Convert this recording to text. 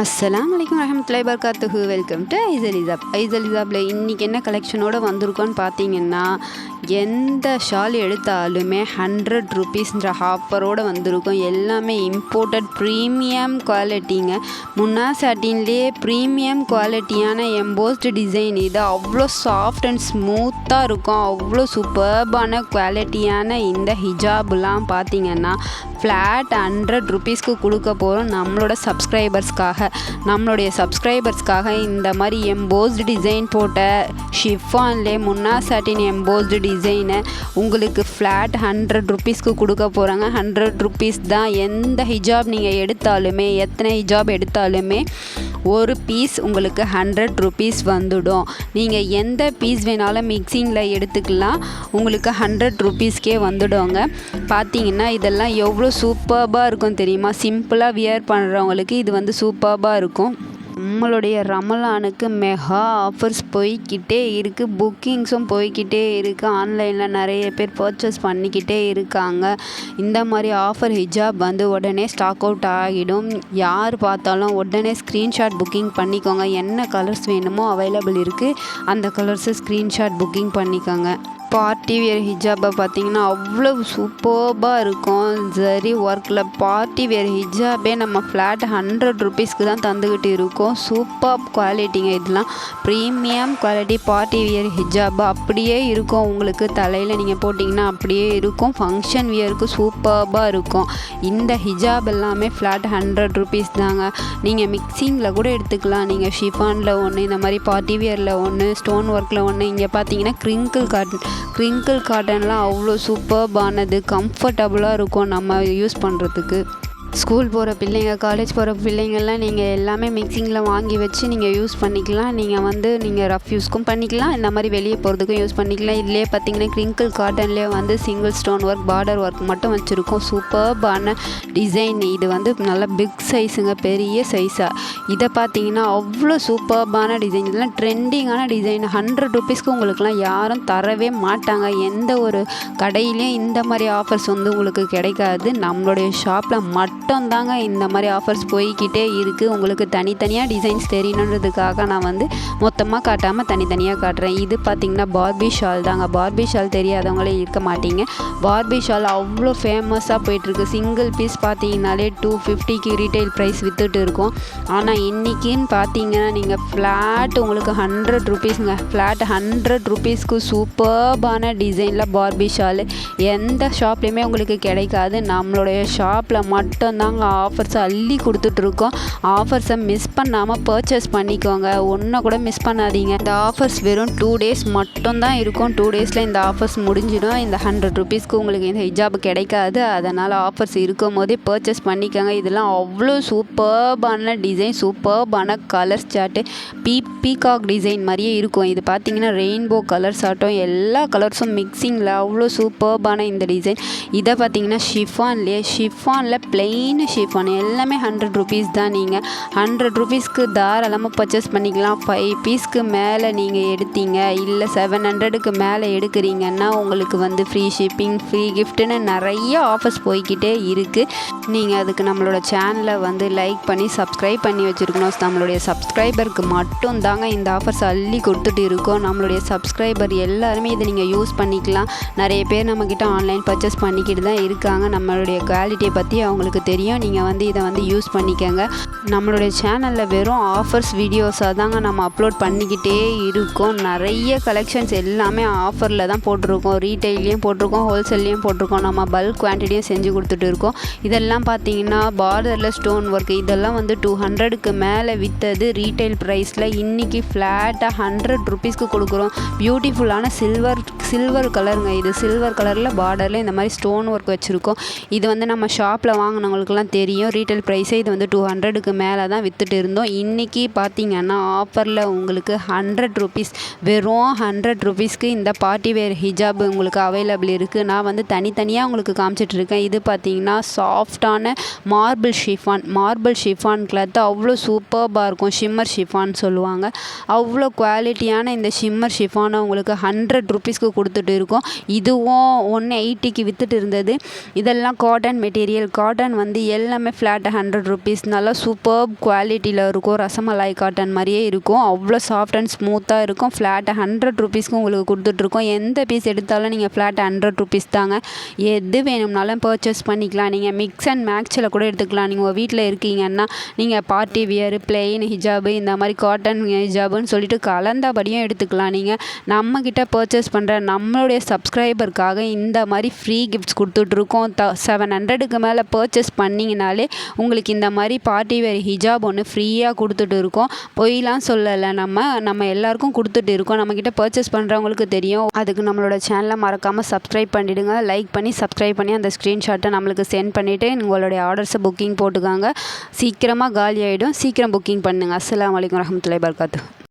அஸ்ஸலாம் வலைக்கம் வரமத்துல்லாய் பர்காத்துஹு welcome to ஐசலிசாப் ஐசலிசாப்பில் இன்றைக்கி என்ன கலெக்ஷனோடு வந்திருக்கோன்னு பார்த்தீங்கன்னா எந்த ஷால் எடுத்தாலுமே ஹண்ட்ரட் ருபீஸ்ன்ற ஹாப்பரோடு வந்திருக்கும். எல்லாமே இம்போர்ட்டட் ப்ரீமியம் குவாலிட்டிங்க முன்னா சாட்டின்லேயே ப்ரீமியம் குவாலிட்டியான எம்போஸ்டு டிசைன் இது அவ்வளோ சாஃப்ட் அண்ட் ஸ்மூத்தாக இருக்கும். அவ்வளோ சூப்பர்பான குவாலிட்டியான இந்த ஹிஜாப்லாம் பார்த்தீங்கன்னா ஃப்ளாட் ஹண்ட்ரட் ருபீஸ்க்கு கொடுக்க போகிறோம் நம்மளோட சப்ஸ்கிரைபர்ஸ்க்காக நம்மளுடைய சப்ஸ்கிரைபர்ஸ்க்காக இந்த மாதிரி எம்போஸ்டு டிசைன் போட்ட ஷிஃபான்லே முன்னா சாட்டின் எம்போஸ்டு டிசைனை உங்களுக்கு ஃப்ளாட் ஹண்ட்ரட் ருபீஸ்க்கு கொடுக்க போகிறாங்க ஹண்ட்ரட் ருபீஸ் தான் எந்த ஹிஜாப் நீங்கள் எடுத்தாலுமே எத்தனை ஹிஜாப் எடுத்தாலுமே ஒரு பீஸ் உங்களுக்கு ஹண்ட்ரட் ருபீஸ் வந்துடும். நீங்கள் எந்த பீஸ் வேணாலும் மிக்சிங்கில் எடுத்துக்கலாம். உங்களுக்கு ஹண்ட்ரட் ருபீஸ்க்கே வந்துடுங்க. பார்த்தீங்கன்னா இதெல்லாம் எவ்வளோ சூப்பர்பாக இருக்கும் தெரியுமா? சிம்பிளாக வியர் பண்ணுறவங்களுக்கு இது வந்து சூப்பர்பாக இருக்கும். நம்மளுடைய ரமலானுக்கு மெகா ஆஃபர்ஸ் போய்க்கிட்டே இருக்குது புக்கிங்ஸும் போய்க்கிட்டே இருக்குது ஆன்லைனில் நிறைய பேர் பர்ச்சேஸ் பண்ணிக்கிட்டே இருக்காங்க. இந்த மாதிரி ஆஃபர் ஹிஜாப் வந்து உடனே ஸ்டாக் அவுட் ஆகிடும். யார் பார்த்தாலும் உடனே ஸ்க்ரீன்ஷாட் புக்கிங் பண்ணிக்கோங்க. என்ன கலர்ஸ் வேணுமோ அவைலபிள் இருக்குது அந்த கலர்ஸை ஸ்க்ரீன்ஷாட் புக்கிங் பண்ணிக்கோங்க. பார்ட்டி வேர் ஹிஜாபை பார்த்தீங்கன்னா அவ்வளோ சூப்பர்பாக இருக்கும். சரி ஒர்க்கில் பார்ட்டி வேர் ஹிஜாபே நம்ம ஃப்ளாட் ஹண்ட்ரட் ருபீஸ்க்கு தான் தந்துக்கிட்டு இருக்கோம். சூப்பர் குவாலிட்டிங்க இதெல்லாம். ப்ரீமியம் குவாலிட்டி பார்ட்டி வியர் ஹிஜாப் அப்படியே இருக்கும். உங்களுக்கு தலையில் நீங்கள் போட்டிங்கன்னா அப்படியே இருக்கும். ஃபங்க்ஷன் வியருக்கு சூப்பர்பாக இருக்கும். இந்த ஹிஜாப் எல்லாமே ஃப்ளாட் ஹண்ட்ரட் ருபீஸ் தாங்க. நீங்கள் மிக்சிங்கில் கூட எடுத்துக்கலாம். நீங்கள் ஷிஃபானில் ஒன்று இந்த மாதிரி பார்ட்டி வியரில் ஒன்று ஸ்டோன் ஒர்க்கில் ஒன்று இங்கே பார்த்தீங்கன்னா க்ரிங்கிள் காட்டன் க்ரிங்கிள் காட்டன்லாம் அவ்வளோ சூப்பர்பானது கம்ஃபர்டபுளாக இருக்கும் நம்ம யூஸ் பண்ணுறதுக்கு ஸ்கூல் போகிற பிள்ளைங்க காலேஜ் போகிற பிள்ளைங்கள்லாம் நீங்கள் எல்லாமே மிக்சிங்கில் வாங்கி வச்சு நீங்கள் யூஸ் பண்ணிக்கலாம். நீங்கள் வந்து நீங்கள் ரஃப் யூஸ்க்கும் பண்ணிக்கலாம். இந்த மாதிரி வெளியே போகிறதுக்கும் யூஸ் பண்ணிக்கலாம். இதுலேயே பார்த்தீங்கன்னா க்ரிங்கிள் காட்டன்லேயே வந்து single stone work border work மட்டும் வச்சுருக்கோம். சூப்பர்பான டிசைன் இது வந்து நல்ல பிக் சைஸுங்க பெரிய சைஸாக இதை பார்த்தீங்கன்னா அவ்வளோ சூப்பர்பான டிசைன் இதெல்லாம் ட்ரெண்டிங்கான டிசைன் ஹண்ட்ரட் ருபீஸ்க்கு உங்களுக்குலாம் யாரும் தரவே மாட்டாங்க. எந்த ஒரு கடையிலையும் இந்த மாதிரி ஆஃபர்ஸ் வந்து உங்களுக்கு கிடைக்காது. நம்மளுடைய ஷாப்பில் மட்டும் மட்டும்தாங்க இந்த மாதிரி ஆஃபர்ஸ் போய்கிட்டே இருக்குது உங்களுக்கு தனித்தனியாக டிசைன்ஸ் தெரியணுன்றதுக்காக நான் வந்து மொத்தமாக காட்டாமல் தனித்தனியாக காட்டுறேன். இது பார்த்திங்கன்னா பார்பி ஷால் தாங்க. பார்பி ஷால் தெரியாதவங்களே இருக்க மாட்டீங்க. பார்பி ஷால் அவ்வளோ ஃபேமஸாக போயிட்டுருக்கு. சிங்கிள் பீஸ் பார்த்தீங்கனாலே டூ ஃபிஃப்டிக்கு ரீட்டைல் ப்ரைஸ் விற்றுட்டு இருக்கும். ஆனால் இன்றைக்கின்னு பார்த்தீங்கன்னா நீங்கள் ஃப்ளாட் உங்களுக்கு ஹண்ட்ரட் ருபீஸுங்க ஃப்ளாட் ஹண்ட்ரட் ருபீஸ்க்கு சூப்பர்பான டிசைனில் பார்பி ஷால் எந்த ஷாப்லேயுமே உங்களுக்கு கிடைக்காது. நம்மளுடைய ஷாப்பில் மட்டும் நாங்கள் ஆஃபர்ஸ் அள்ளி கொடுத்துட்ருக்கோம். ஆஃபர்ஸை மிஸ் பண்ணாமல் பர்ச்சேஸ் பண்ணிக்கோங்க. ஒன்றை கூட மிஸ் பண்ணாதீங்க. இந்த ஆஃபர்ஸ் வெறும் டூ டேஸ் மட்டும்தான் இருக்கும். டூ டேஸில் இந்த ஆஃபர்ஸ் முடிஞ்சிடும். இந்த ஹண்ட்ரட் ருபீஸ்க்கு உங்களுக்கு இந்த ஹிஜாப் கிடைக்காது. அதனால் ஆஃபர்ஸ் இருக்கும் போதே பர்ச்சேஸ் பண்ணிக்கோங்க. இதெல்லாம் அவ்வளோ சூப்பர்பான டிசைன் சூப்பர்பான கலர்ஸ் சார்ட்டு பீ பீகாக் டிசைன் மாதிரியே இருக்கும். இது பார்த்தீங்கன்னா ரெயின்போ கலர்ஸ் ஆட்டும். எல்லா கலர்ஸும் மிக்சிங்கில் அவ்வளோ சூப்பர்பான இந்த டிசைன் இதை பார்த்தீங்கன்னா ஷிஃபான்லேயே ஷிஃபானில் பிளெயின் ஷிஃபான் எல்லாமே ஹண்ட்ரட் ருபீஸ் தான் நீங்கள் ஹண்ட்ரட் ருபீஸ்க்கு தாராளமாக பர்ச்சேஸ் பண்ணிக்கலாம். ஃபைவ் பீஸ்க்கு மேலே நீங்கள் எடுத்தீங்க இல்லை செவன் ஹண்ட்ரடுக்கு மேலே எடுக்கிறீங்கன்னா உங்களுக்கு வந்து ஃப்ரீ ஷிப்பிங் ஃப்ரீ கிஃப்ட்டுன்னு நிறைய ஆஃபர்ஸ் போய்கிட்டே இருக்குது நீங்கள் அதுக்கு நம்மளோட சேனலை வந்து லைக் பண்ணி சப்ஸ்கிரைப் பண்ணி வச்சுருக்கணும். நம்மளுடைய சப்ஸ்கிரைபருக்கு மட்டும் தாங்க இந்த ஆஃபர்ஸ் அள்ளி கொடுத்துட்டு இருக்கோம். நம்மளுடைய சப்ஸ்கிரைபர் எல்லாருமே இதை நீங்கள் யூஸ் பண்ணிக்கலாம். நிறைய பேர் நம்மக்கிட்ட ஆன்லைன் பர்ச்சேஸ் பண்ணிக்கிட்டு தான் இருக்காங்க. நம்மளுடைய குவாலிட்டியை பற்றி அவங்களுக்கு தெரியும் நீங்கள் வந்து இதை வந்து யூஸ் பண்ணிக்கோங்க. நம்மளுடைய சேனலில் வெறும் ஆஃபர்ஸ் வீடியோஸாக தாங்க நம்ம அப்லோட் பண்ணிக்கிட்டே இருக்கோம். நிறைய கலெக்ஷன்ஸ் எல்லாமே ஆஃபரில் தான் போட்டிருக்கோம். ரீட்டைல்லையும் போட்டிருக்கோம் ஹோல்சேல்லையும் போட்டிருக்கோம். நம்ம பல்க் குவான்டிட்டியும் செஞ்சு கொடுத்துட்டு இருக்கோம். இதெல்லாம் பார்த்தீங்கன்னா பார்டரில் ஸ்டோன் ஒர்க் இதெல்லாம் வந்து டூ ஹண்ட்ரடுக்கு மேலே விற்றது ரீட்டைல் ப்ரைஸில் இன்றைக்கி ஃப்ளாட்டாக ஹண்ட்ரட் ருபீஸ்க்கு கொடுக்குறோம். பியூட்டிஃபுல்லான சில்வர் சில்வர் கலருங்க இது சில்வர் கலரில் பார்டரில் இந்த மாதிரி ஸ்டோன் ஒர்க் வச்சுருக்கோம். இது வந்து நம்ம ஷாப்பில் வாங்கினவங்களுக்குலாம் தெரியும். ரீட்டைல் ப்ரைஸே இது வந்து டூ ஹண்ட்ரடுக்கு மேலே தான் விற்றுட்டு இருந்தோம். இன்றைக்கி பார்த்தீங்கன்னா ஆஃபரில் உங்களுக்கு ஹண்ட்ரட் ருபீஸ் வெறும் ஹண்ட்ரட் ருபீஸ்க்கு இந்த பார்ட்டி வேர் ஹிஜாப் உங்களுக்கு அவைலபிள் இருக்குது நான் வந்து தனித்தனியாக உங்களுக்கு காமிச்சிட்ருக்கேன் இது பார்த்தீங்கன்னா சாஃப்டான marble chiffon marble chiffon cloth அவ்வளோ சூப்பர்பாக இருக்கும். ஷிம்மர் ஷிஃபான் சொல்லுவாங்க. அவ்வளோ குவாலிட்டியான இந்த ஷிம்மர் ஷிஃபானை உங்களுக்கு ஹண்ட்ரட் ருபீஸ்க்கு கொடுத்துட்டு இருக்கோம். இதுவும் ஒன் எயிட்டிக்கு விற்றுட்டு இருந்தது. இதெல்லாம் காட்டன் மெட்டீரியல் காட்டன் வந்து எல்லாமே ஃப்ளாட்டு ஹண்ட்ரட் ருபீஸ் நல்லா சூப்பர் குவாலிட்டியில் இருக்கும். ரசமலாய் காட்டன் மாதிரியே இருக்கும். அவ்வளோ சாஃப்ட் அண்ட் ஸ்மூத்தாக இருக்கும். ஃப்ளாட்டு ஹண்ட்ரட் ருபீஸ்க்கு உங்களுக்கு கொடுத்துட்ருக்கோம் எந்த பீஸ் எடுத்தாலும் நீங்கள் ஃப்ளாட் ஹண்ட்ரட் ருபீஸ் தாங்க. எது வேணும்னாலும் பர்ச்சேஸ் பண்ணிக்கலாம். நீங்கள் மிக்ஸ் அண்ட் மேக்ஸில் கூட எடுத்துக்கலாம். நீங்கள் உங்கள் வீட்டில் இருக்கீங்கன்னா நீங்கள் பார்ட்டி வியர் பிளெயின் ஹிஜாபு இந்த மாதிரி காட்டன் ஹிஜாபுன்னு சொல்லிட்டு கலந்தபடியும் எடுத்துக்கலாம். நீங்கள் நம்மக்கிட்ட பர்ச்சேஸ் பண்ணுற நம்மளுடைய சப்ஸ்கிரைபருக்காக இந்த மாதிரி ஃப்ரீ கிஃப்ட்ஸ் கொடுத்துட்ருக்கோம். த செவன் ஹண்ட்ரடுக்கு மேலே பர்ச்சேஸ் பண்ணிங்கனாலே உங்களுக்கு இந்த மாதிரி பார்ட்டி வேர் ஹிஜாப் ஒன்று ஃப்ரீயாக கொடுத்துட்டு இருக்கோம் பொய்லாம் சொல்லலை. நம்ம நம்ம எல்லாருக்கும் கொடுத்துட்டு இருக்கோம். நம்மக்கிட்ட பர்ச்சேஸ் பண்ணுறவங்களுக்கு தெரியும். அதுக்கு நம்மளோட சேனலை மறக்காமல் சப்ஸ்கிரைப் பண்ணிவிடுங்க லைக் பண்ணி சப்ஸ்கிரைப் பண்ணி அந்த ஸ்க்ரீன்ஷாட்டை நம்மளுக்கு சென்ட் பண்ணிவிட்டு உங்களுடைய ஆர்டர்ஸை புக்கிங் போட்டுக்காங்க. சீக்கிரமாக காலி ஆகிடும் சீக்கிரம் புக்கிங் பண்ணுங்கள் அஸ்லாம் வலைக்கம் வரஹ்மத்துல்லாஹி வபரகாத்துஹு.